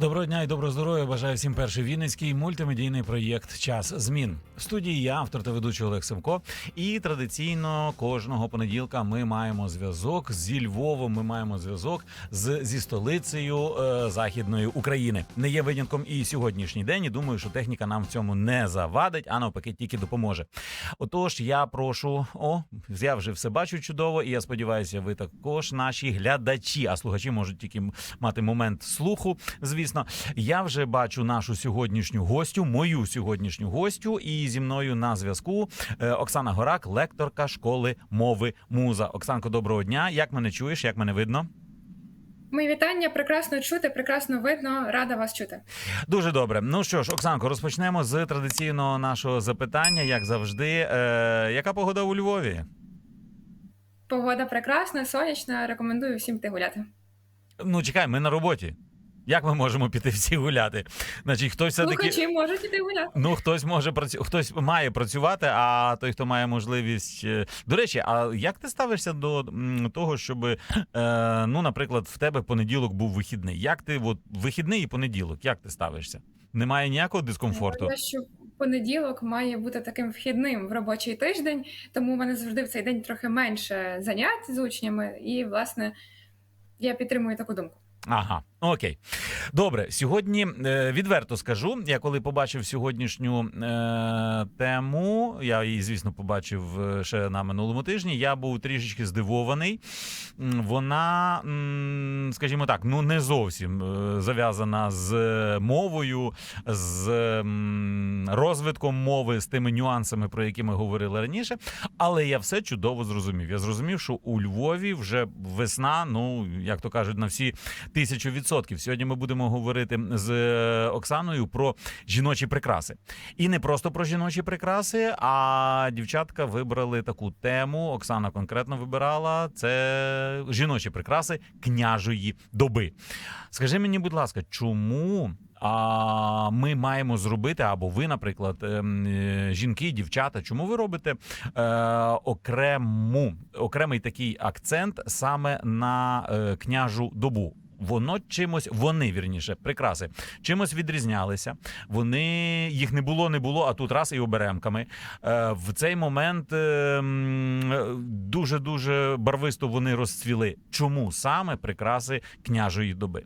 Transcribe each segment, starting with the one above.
Доброго дня і доброго здоров'я. Бажаю всім перший вінницький мультимедійний проєкт Час змін. В студії я, автор та ведучий Олег Семко. І традиційно кожного понеділка ми маємо зв'язок зі Львовом. Ми маємо зв'язок з зі столицею е, західної України. Не є винятком і сьогоднішній день. І думаю, що техніка нам в цьому не завадить, а навпаки, тільки допоможе. Отож, я прошу, о, я вже все бачу чудово, і я сподіваюся, ви також наші глядачі. А слухачі можуть тільки мати момент слуху. Звісно, я вже бачу нашу сьогоднішню гостю, мою сьогоднішню гостю, і зі мною на зв'язку е, Оксана Горак, лекторка школи мови Муза. Оксанко, доброго дня. Як мене чуєш? Як мене видно? Мої вітання, прекрасно чути, прекрасно видно. Рада вас чути. Дуже добре. Ну що ж, Оксанко, розпочнемо з традиційного нашого запитання, як завжди. Е, яка погода у Львові? Погода прекрасна, сонячна. Рекомендую всім піти гуляти. Ну, чекай, ми на роботі. Як ми можемо піти всі гуляти? Значить, хтось все таки. Слухачі можуть іти гуляти. Ну, хтось може працю... хтось має працювати, а той, хто має можливість. е, До речі, а як ти ставишся до того, щоб, е, ну, наприклад, в тебе понеділок був вихідний? Як ти от вихідний і понеділок? Як ти ставишся? Немає ніякого дискомфорту? Я що понеділок має бути таким вхідним в робочий тиждень, тому в мене завжди в цей день трохи менше занять з учнями, і власне я підтримую таку думку. Ага, окей. Добре, сьогодні е, відверто скажу. Я коли побачив сьогоднішню е, тему, я її, звісно, побачив е, ще на минулому тижні. Я був трішечки здивований. Вона, скажімо так, ну не зовсім е, зав'язана з мовою, з розвитком мови, з тими нюансами, про які ми говорили раніше. Але я все чудово зрозумів. Я зрозумів, що у Львові вже весна, ну як то кажуть, на всі тисячу відсотків. Сьогодні ми будемо говорити з е, Оксаною про жіночі прикраси. І не просто про жіночі прикраси, а дівчатка вибрали таку тему. Оксана конкретно вибирала це жіночі прикраси княжої доби. Скажи мені, будь ласка, чому? А ми маємо зробити, або ви, наприклад, ем, е, жінки, дівчата, чому ви робите е, окрему, окремий такий акцент саме на княжу добу? Воно чимось, вони вірніше, прикраси, чимось відрізнялися. Вони їх не було, не було, а тут раз і оберемками. Е, в цей момент дуже дуже барвисто вони розцвіли. Чому саме прикраси княжої доби?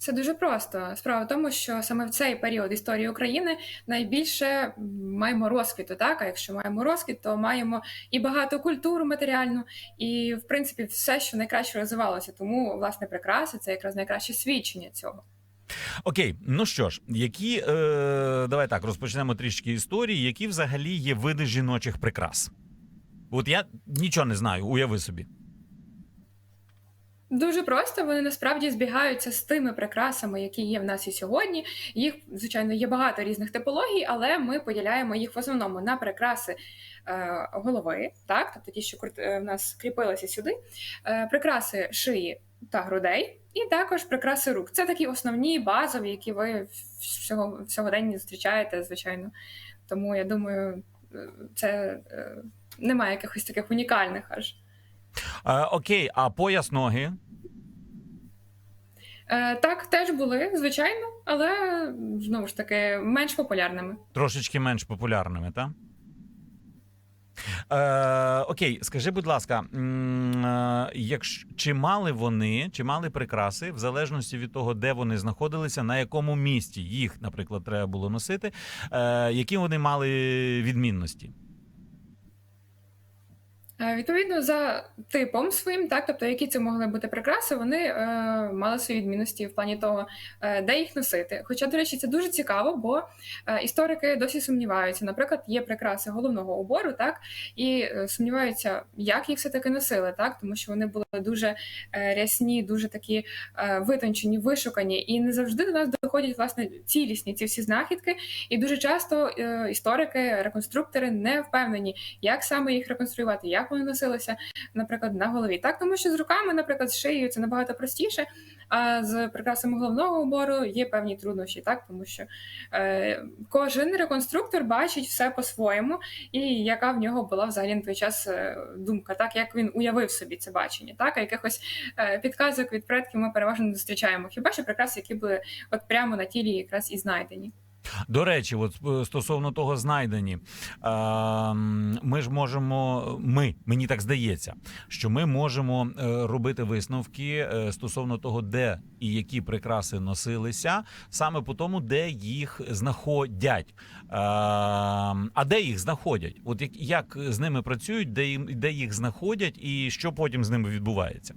Це дуже просто. Справа в тому, що саме в цей період історії України найбільше маємо розквіту. Так, а якщо маємо розквіт, то маємо і багато культуру матеріальну, і в принципі все, що найкраще розвивалося. Тому власне прикраси це якраз найкраще свідчення цього. Окей, ну що ж, які е, давай так розпочнемо трішки історії, які взагалі є види жіночих прикрас. От я нічого не знаю, уяви собі. Дуже просто вони насправді збігаються з тими прикрасами, які є в нас і сьогодні. Їх, звичайно, є багато різних типологій, але ми поділяємо їх в основному на прикраси е, голови, так, тобто ті, що е, в нас кріпилися сюди, е, прикраси шиї та грудей, і також прикраси рук. Це такі основні базові, які ви всього, сьогодні зустрічаєте, звичайно. Тому я думаю, е, це е, немає якихось таких унікальних аж. Е, окей, а пояс ноги? Е, так, теж були, звичайно, але знову ж таки менш популярними. Трошечки менш популярними, так? Е, окей, скажи, будь ласка, е, якщо чи мали вони, чи мали прикраси, в залежності від того, де вони знаходилися, на якому місці їх, наприклад, треба було носити, е, які вони мали відмінності? Е, Відповідно, за типом своїм, так, тобто які це могли бути прикраси, вони е, мали свої відмінності в плані того, е, де їх носити. Хоча, до речі, це дуже цікаво, бо е, історики досі сумніваються. Наприклад, є прикраси головного убору, так, і е, сумніваються, як їх все таки носили, так, тому що вони були дуже е, рясні, дуже такі е, витончені, вишукані, і не завжди до нас доходять власне цілісні ці всі знахідки. І дуже часто е, історики, реконструктори не впевнені, як саме їх реконструювати, як вони носилися, наприклад, на голові. Так, тому що з руками, наприклад, з шиєю це набагато простіше. А з прикрасами головного убору є певні труднощі, так тому що е, кожен реконструктор бачить все по-своєму, і яка в нього була взагалі на той час е, думка, так як він уявив собі це бачення, так а якихось е, підказок від предків ми переважно не зустрічаємо. Хіба що прикраси, які були от прямо на тілі, якраз і знайдені. До речі, от е, стосовно того знайдені, ем, ми ж можемо, ми, мені так здається, що ми можемо е, робити висновки е, стосовно того, де і які прикраси носилися, саме по тому, де їх знаходять. Ем, А де їх знаходять? От як, як з ними працюють, де, їм- де їх знаходять, і що потім з ними відбувається?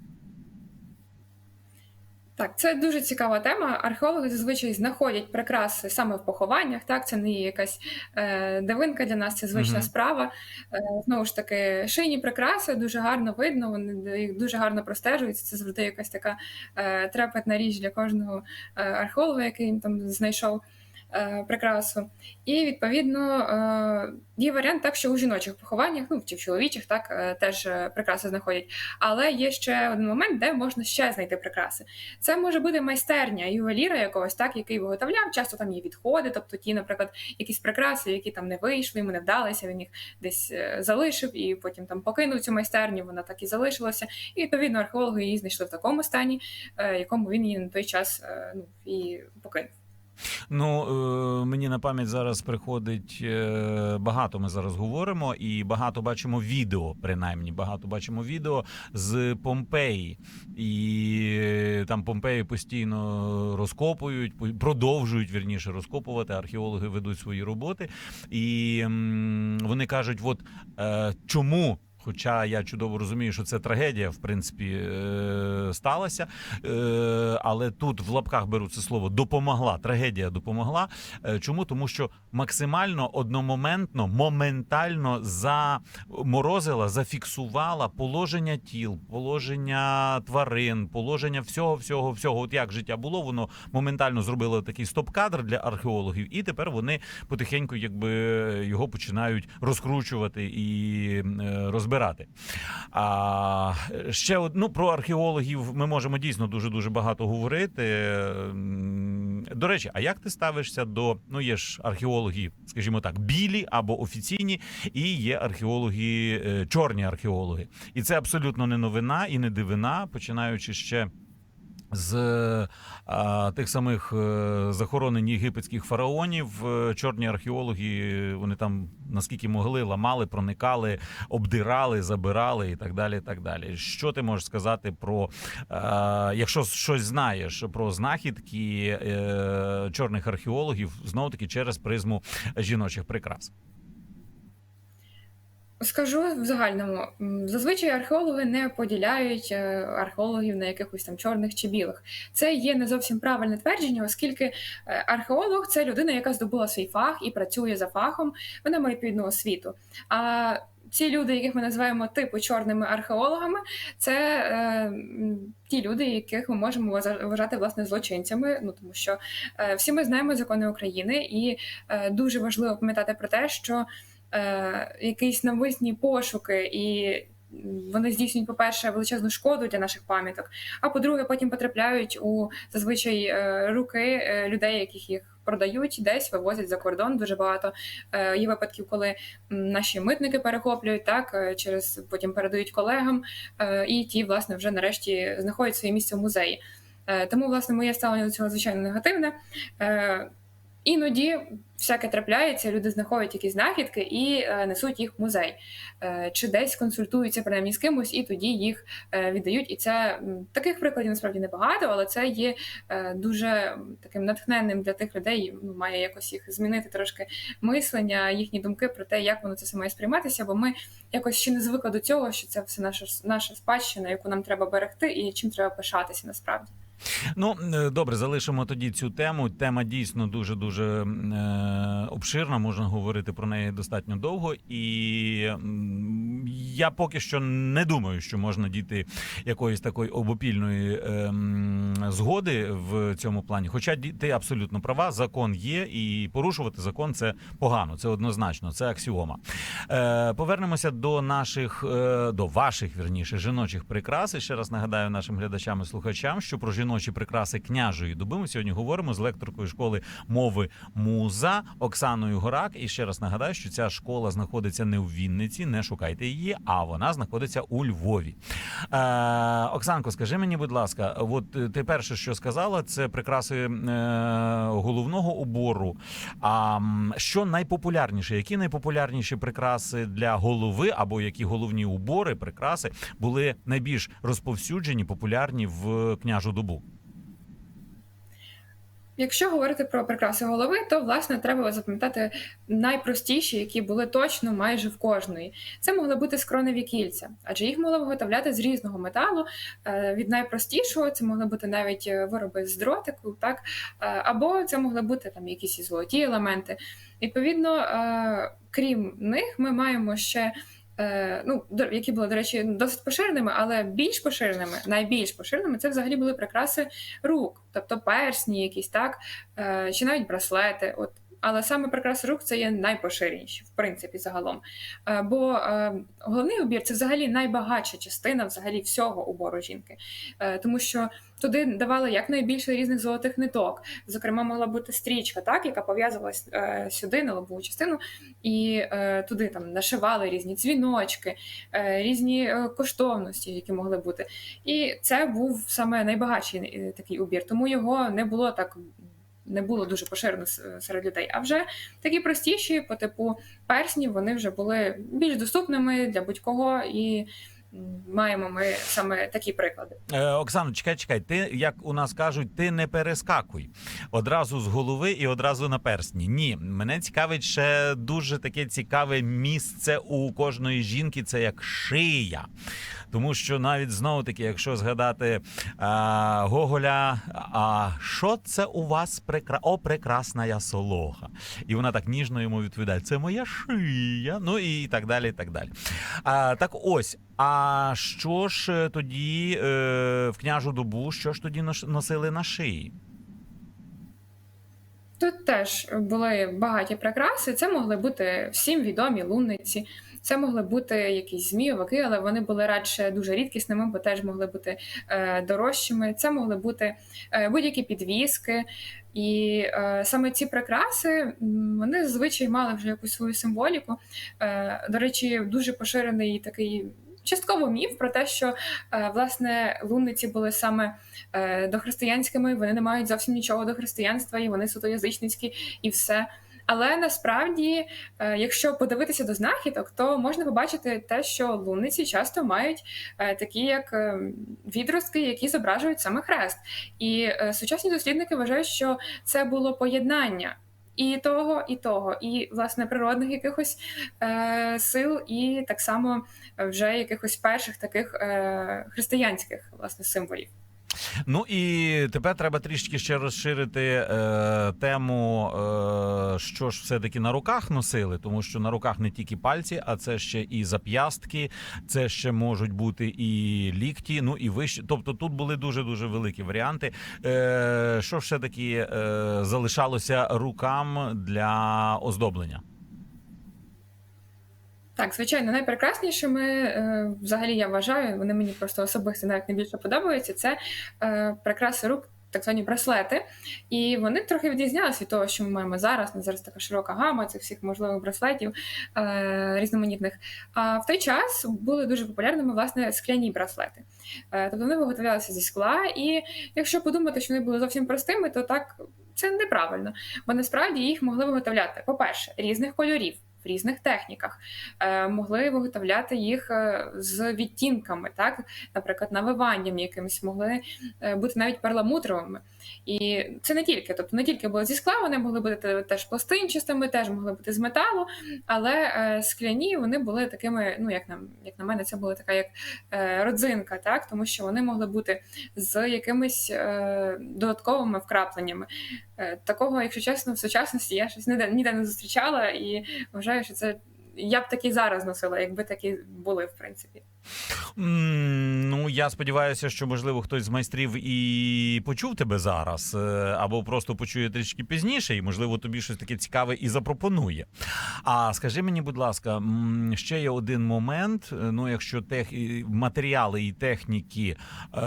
Так, це дуже цікава тема. Археологи зазвичай знаходять прикраси саме в похованнях. Так, це не є якась е, дивинка для нас, це звична Мгм. справа. Е, знову ж таки, шийні прикраси дуже гарно видно, вони їх дуже гарно простежуються. Це завжди якась така е, трепетна річ для кожного е, археолога, який там знайшов. Е, Прикрасу, і відповідно е, є варіант так, що у жіночих похованнях, ну чи в чоловічих, так е, теж прикраси знаходять. Але є ще один момент, де можна ще знайти прикраси. Це може бути майстерня ювеліра якогось, так, який виготовляв. Часто там є відходи, тобто ті, наприклад, якісь прикраси, які там не вийшли, йому не вдалися, він їх десь залишив і потім там покинув цю майстерню, вона так і залишилася. І відповідно археологи її знайшли в такому стані, якому він її на той час ну, і покинув. Ну е, мені на пам'ять зараз приходить е, багато. Ми зараз говоримо, і багато бачимо відео, принаймні багато бачимо відео з Помпеї, і е, там Помпеї постійно розкопують, продовжують вірніше розкопувати. Археологи ведуть свої роботи, і вони кажуть: от чому. Хоча я чудово розумію, що це трагедія, в принципі, е, сталася. Е, але тут в лапках беру це слово допомогла. Трагедія допомогла. Е, Чому? Тому що максимально одномоментно, моментально заморозила, зафіксувала положення тіл, положення тварин, положення всього, всього, всього. От як життя було, воно моментально зробило такий стоп-кадр для археологів, і тепер вони потихеньку, якби його починають розкручувати і е, розбирати. А ще од- ну, про археологів ми можемо дійсно дуже дуже багато говорити. До речі, а як ти ставишся до ну є ж археологи, скажімо так, білі або офіційні, і є археологи, е, чорні археологи, і це абсолютно не новина і не дивина, починаючи ще. З а, тих самих е, захоронень єгипетських фараонів е, чорні археологи е, вони там наскільки могли ламали, проникали, обдирали, забирали і так далі. І так далі. Що ти можеш сказати про е, якщо щось знаєш про знахідки е, чорних археологів, знову таки через призму жіночих прикрас? Скажу в загальному, зазвичай археологи не поділяють е, археологів на якихось там чорних чи білих. Це є не зовсім правильне твердження, оскільки е, археолог це людина, яка здобула свій фах і працює за фахом, вона має відповідну освіту. А ці люди, яких ми називаємо типу чорними археологами, це е, ті люди, яких ми можемо вважати власне злочинцями. Ну тому що е, всі ми знаємо закони України, і е, дуже важливо пам'ятати про те, що е, якісь навмисні пошуки, і вони здійснюють, по-перше, величезну шкоду для наших пам'яток. А по-друге, потім потрапляють у зазвичай е, руки е, людей, яких їх продають десь, вивозять за кордон. Дуже багато е, є випадків, коли наші митники перехоплюють так, через потім передають колегам, е, і ті, власне, вже нарешті знаходять своє місце в музеї. Е, Тому, власне, моє ставлення до цього звичайно негативне. Е, Іноді всяке трапляється, люди знаходять якісь знахідки і е, несуть їх в музей, е, чи десь консультуються принаймні з кимось, і тоді їх е, віддають. І це таких прикладів насправді небагато, але це є е, дуже таким натхненним для тих людей. Ну, має якось їх змінити трошки мислення, їхні думки про те, як воно це все має сприйматися. Бо ми якось ще не звикли до цього, що це все наша наша спадщина, яку нам треба берегти, і чим треба пишатися насправді. Ну е, добре, залишимо тоді цю тему. Тема дійсно дуже дуже е, обширна. Можна говорити про неї достатньо довго. І я поки що не думаю, що можна дійти якоїсь такої обопільної ем, згоди в цьому плані. Хоча ти абсолютно права, закон є, і порушувати закон це погано, це однозначно, це аксіома. Е, повернемося до наших, е, до ваших вірніше жіночих прикрас. І ще раз нагадаю нашим глядачам і слухачам, що про жіночі прикраси княжої доби ми сьогодні говоримо з лекторкою школи мови Муза Оксаною Горак. І ще раз нагадаю, що ця школа знаходиться не в Вінниці, не шукайте її, а вона знаходиться у Львові. Е, Оксанко, скажи мені, будь ласка, от е, ти перше, що сказала, це прикраси е, головного убору. А що найпопулярніше? Які найпопулярніші прикраси для голови або які головні убори, прикраси були найбільш розповсюджені, популярні в княжу добу? Якщо говорити про прикраси голови, то власне треба запам'ятати найпростіші, які були точно майже в кожної. Це могли бути скроневі кільця, адже їх могли виготовляти з різного металу. Е, Від найпростішого це могли бути навіть е, вироби з дротику, так Е, або це могли бути там якісь і золоті елементи. Відповідно, крім них, ми маємо ще. Е, Ну, які були, до речі, досить поширеними, але більш поширеними, найбільш поширеними, це взагалі були прикраси рук, тобто персні, якісь так, е, чи навіть браслети. От. Але саме прикраси рук це є найпоширеніші, в принципі, загалом. Е, Бо е, головний убір це взагалі найбагатша частина взагалі всього убору жінки, Е, тому що туди давали якнайбільше різних золотих ниток. Зокрема, могла бути стрічка, так, яка пов'язувалась сюди на лобову частину, і туди там нашивали різні дзвіночки, різні коштовності, які могли бути. І це був саме найбагатший такий убір, тому його не було так. Не було дуже поширено серед людей. А вже такі простіші, по типу персні, вони вже були більш доступними для будь-кого, і маємо ми саме такі приклади. Е, Оксано, чекай, чекай. Ти, як у нас кажуть, ти не перескакуй одразу з голови і одразу на персні. Ні, мене цікавить ще дуже таке цікаве місце у кожної жінки. Це як шия. Тому що навіть знову таки, якщо згадати а, Гоголя, а що це у вас прекра... О, прекрасна я солоха. І вона так ніжно йому відповідає: це моя шия. Ну і так далі. і так далі. А, так ось. А що ж е, тоді е, в княжу добу, що ж тоді носили на шиї? Тут теж були багаті прикраси. Це могли бути всім відомі лунниці, це могли бути якісь змійовики, але вони були радше дуже рідкісними, бо теж могли бути е, дорожчими. Це могли бути е, будь-які підвіски. І е, саме ці прикраси вони зазвичай мали вже якусь свою символіку. Е, до речі, дуже поширений такий частково міф про те, що е, власне лунниці були саме е, дохристиянськими, вони не мають зовсім нічого до християнства, і вони суто язичницькі і все. Але насправді, е, якщо подивитися до знахідок, то можна побачити те, що лунниці часто мають такі як відростки, які зображують саме хрест. І сучасні дослідники вважають, що це було поєднання. І того, і того, і власне природних якихось е, сил, і так само вже якихось перших таких е, християнських власне символів. Ну і тепер треба трішки ще розширити е, тему, е, що ж все-таки на руках носили, тому що на руках не тільки пальці, а це ще і зап'ястки, це ще можуть бути і лікті, ну і вище. Тобто тут були дуже дуже великі варіанти. Е, що все таки е, залишалося рукам для оздоблення? Так, звичайно, найпрекраснішими, е, взагалі я вважаю, вони мені просто особисто навіть найбільше подобаються. Це е, прикраси рук, так звані браслети. І вони трохи відрізнялися від того, що ми маємо зараз. У нас зараз така широка гама цих всіх можливих браслетів е, різноманітних. А в той час були дуже популярними власне скляні браслети. Тобто вони виготовлялися зі скла, і якщо подумати, що вони були зовсім простими, то так це неправильно. Бо насправді їх могли виготовляти, по-перше, різних кольорів. В різних техніках е, могли виготовляти їх е, з відтінками, так, наприклад, навиванням якимось, могли е, бути навіть перламутровими. І це не тільки, тобто не тільки були зі скла, вони могли бути теж пластинчастими, теж могли бути з металу, але скляні вони були такими, ну як на, як на мене, це була така як родзинка, так, тому що вони могли бути з якимись додатковими вкрапленнями. Е, такого, якщо чесно, в сучасності я щось ніде, ніде не зустрічала і вважаю, що це я б такі зараз носила, якби такі були, в принципі. Ну, я сподіваюся, що можливо хтось з майстрів і почув тебе зараз, е, або просто почує трішки пізніше, і можливо тобі щось таке цікаве і запропонує. А скажи мені, будь ласка, ще є один момент. е, Ну, якщо тех... матеріали і техніки, е,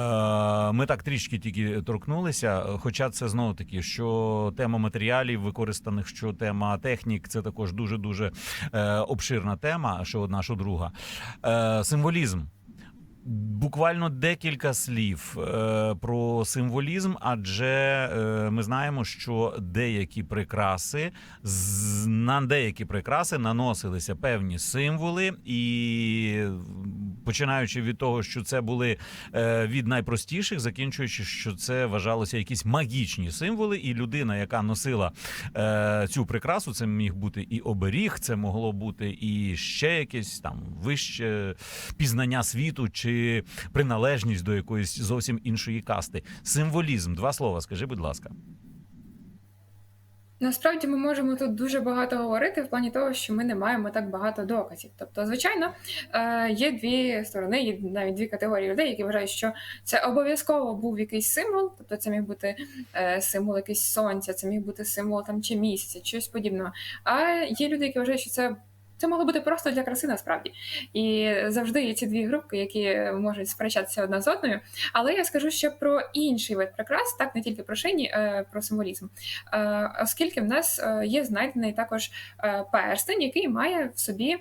ми так трішки тільки торкнулися. Хоча це знову таки, що тема матеріалів використаних, що тема технік, це також дуже дуже обширна тема, що одна, що друга. Е, символізм. Буквально декілька слів е, про символізм, адже е, ми знаємо, що деякі прикраси з, на деякі прикраси наносилися певні символи, і починаючи від того, що це були е, від найпростіших, закінчуючи, що це вважалося якісь магічні символи, і людина, яка носила е, цю прикрасу, це міг бути і оберіг, це могло бути і ще якесь там вище пізнання світу чи приналежність до якоїсь зовсім іншої касти. Символізм, два слова, скажи, будь ласка. Насправді ми можемо тут дуже багато говорити в плані того, що ми не маємо так багато доказів. Тобто, звичайно, е, є дві сторони, є навіть дві категорії людей, які вважають, що це обов'язково був якийсь символ, тобто це міг бути е, символ якийсь сонця, це міг бути символ там чи місяця, щось подібного. А є люди, які вважають, що це. Це могло бути просто для краси насправді. І завжди є ці дві групки, які можуть сперечатися одна з одною. Але я скажу ще про інший вид прикрас, так не тільки про шині, е, про символізм. Е, Оскільки в нас е, є знайдений також перстень, який має в собі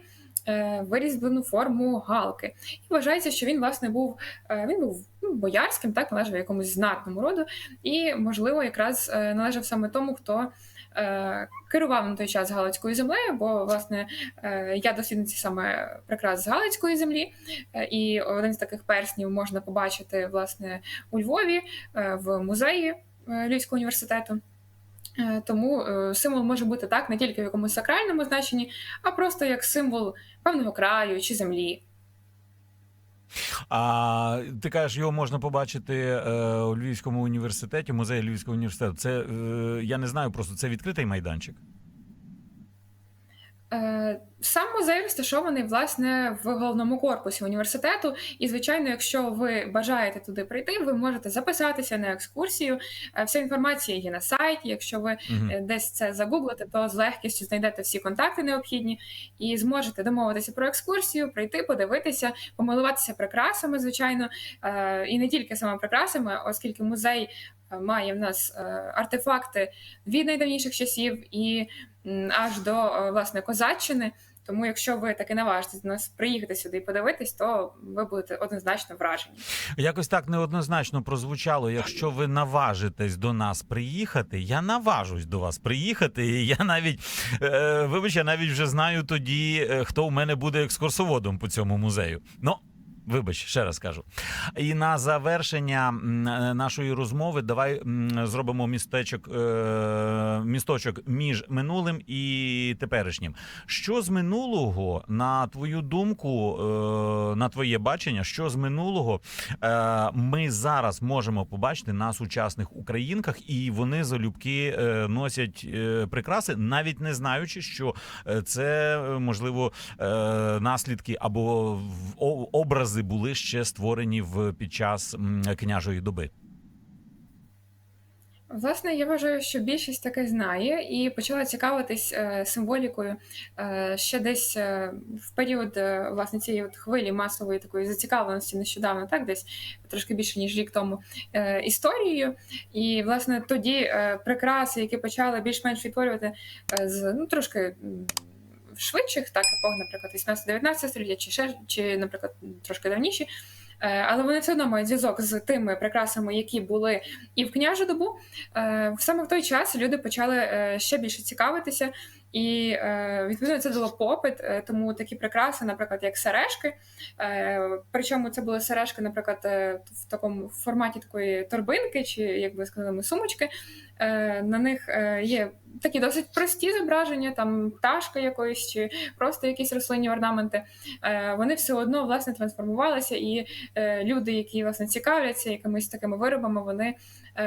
вирізблену форму галки. І вважається, що він, власне, був він був ну, боярським, так, належав якомусь знатному роду, і, можливо, якраз належав саме тому, хто. Е, Керував на той час Галицькою землею, бо власне е, я дослідниця саме прикрас з Галицької землі, е, і один з таких перснів можна побачити власне у Львові в музеї Львівського університету. Тому символ може бути так не тільки в якомусь сакральному значенні, а просто як символ певного краю чи землі. А ти кажеш, його можна побачити е, у Львівському університеті, музеї Львівського університету. Це е, я не знаю, просто це відкритий майданчик. Е, Сам музей розташований власне в головному корпусі університету. І, звичайно, якщо ви бажаєте туди прийти, ви можете записатися на екскурсію. Е, Вся інформація є на сайті. Якщо ви е, десь це загуглите, то з легкістю знайдете всі контакти необхідні і зможете домовитися про екскурсію, прийти, подивитися, помилуватися прикрасами, звичайно, і не тільки саме прикрасами, оскільки музей має в нас е, артефакти від найдавніших часів і аж до е, власне козаччини. Тому, якщо ви таки наважитесь нас приїхати сюди і подивитись, то ви будете однозначно вражені. Якось так неоднозначно прозвучало. Якщо ви наважитесь до нас приїхати, я наважусь до вас приїхати. Я навіть е, вибач, я навіть вже знаю тоді, е, хто у мене буде екскурсоводом по цьому музею. Ну. Вибач, ще раз кажу. І на завершення е, нашої розмови давай зробимо містечок, е, місточок між минулим і теперішнім. Що з минулого, на твою думку, е, на твоє бачення, що з минулого ми зараз можемо побачити на сучасних українках, і вони залюбки носять прикраси, навіть не знаючи, що це можливо наслідки або в- о- образи були ще створені в під час княжої доби. Власне, я вважаю, що більшість таке знає і почала цікавитись е, символікою е, ще десь е, в період власне цієї от хвилі масової такої зацікавленості нещодавно, так десь трошки більше ніж рік тому історією. І власне тоді прикраси, які почали більш-менш відтворювати з ну трошки. Швидших, так, епох, наприклад, 18-19 століття, чи ще, чи, наприклад, трошки давніші, Е, але вони все одно мають зв'язок з тими прикрасами, які були і в княжу добу. Е, Саме в той час люди почали е, ще більше цікавитися, і е, відповідно це дало попит. е, Тому такі прикраси, наприклад, як сережки. е, Причому це були сережки, наприклад, в такому форматі такої торбинки, чи як би сказали, ми, сумочки. На них є такі досить прості зображення, там пташка якоїсь, чи просто якісь рослинні орнаменти. Вони все одно власне трансформувалися, і люди, які власне цікавляться якимись такими виробами, вони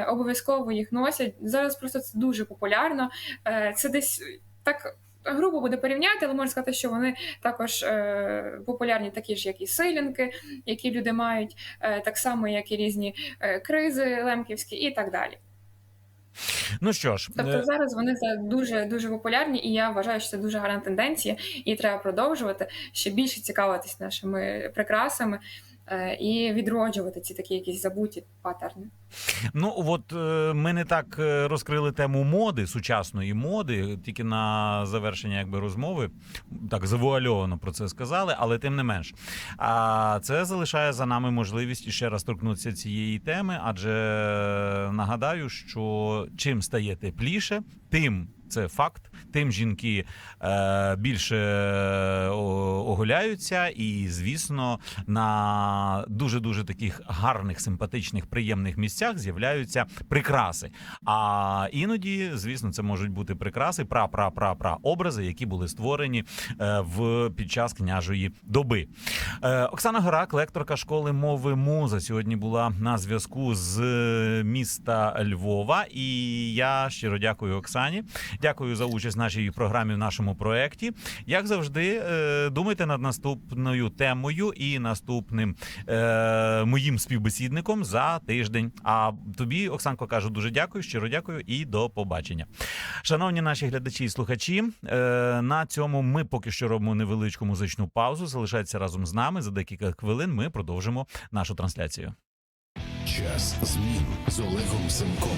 обов'язково їх носять. Зараз просто це дуже популярно. Це десь так грубо буде порівняти, але можна сказати, що вони також е, популярні, такі ж, як і силінки, які люди мають, е, так само, як і різні е, кризи лемківські і так далі. Ну що ж, Тобто е, зараз вони дуже дуже популярні, і я вважаю, що це дуже гарна тенденція, і треба продовжувати ще більше цікавитись нашими прикрасами і відроджувати ці такі якісь забуті паттерни. Ну от е, ми не так е, розкрили тему моди, сучасної моди, тільки на завершення якби розмови, так завуальовано про це сказали, але тим не менш. А це залишає за нами можливість іще раз торкнутися цієї теми, адже е, нагадаю, що чим стає тепліше, тим. Це факт. Тим жінки е, більше е, о- оголяються, і звісно, на дуже дуже таких гарних, симпатичних, приємних місцях з'являються прикраси. А іноді, звісно, це можуть бути прикраси, пра-пра-пра-пра образи, які були створені е, в під час княжої доби. Е, Оксана Горак, лекторка школи мови муза, сьогодні була на зв'язку з міста Львова. І я щиро дякую Оксані. Дякую за участь в нашій програмі в нашому проєкті. Як завжди, е, думайте над наступною темою і наступним е, моїм співбесідником за тиждень. А тобі, Оксанко, кажу дуже дякую, щиро дякую і до побачення. Шановні наші глядачі і слухачі, е, на цьому ми поки що робимо невеличку музичну паузу. Залишайтеся разом з нами. За декілька хвилин ми продовжимо нашу трансляцію. Час змін з Олегом Семком.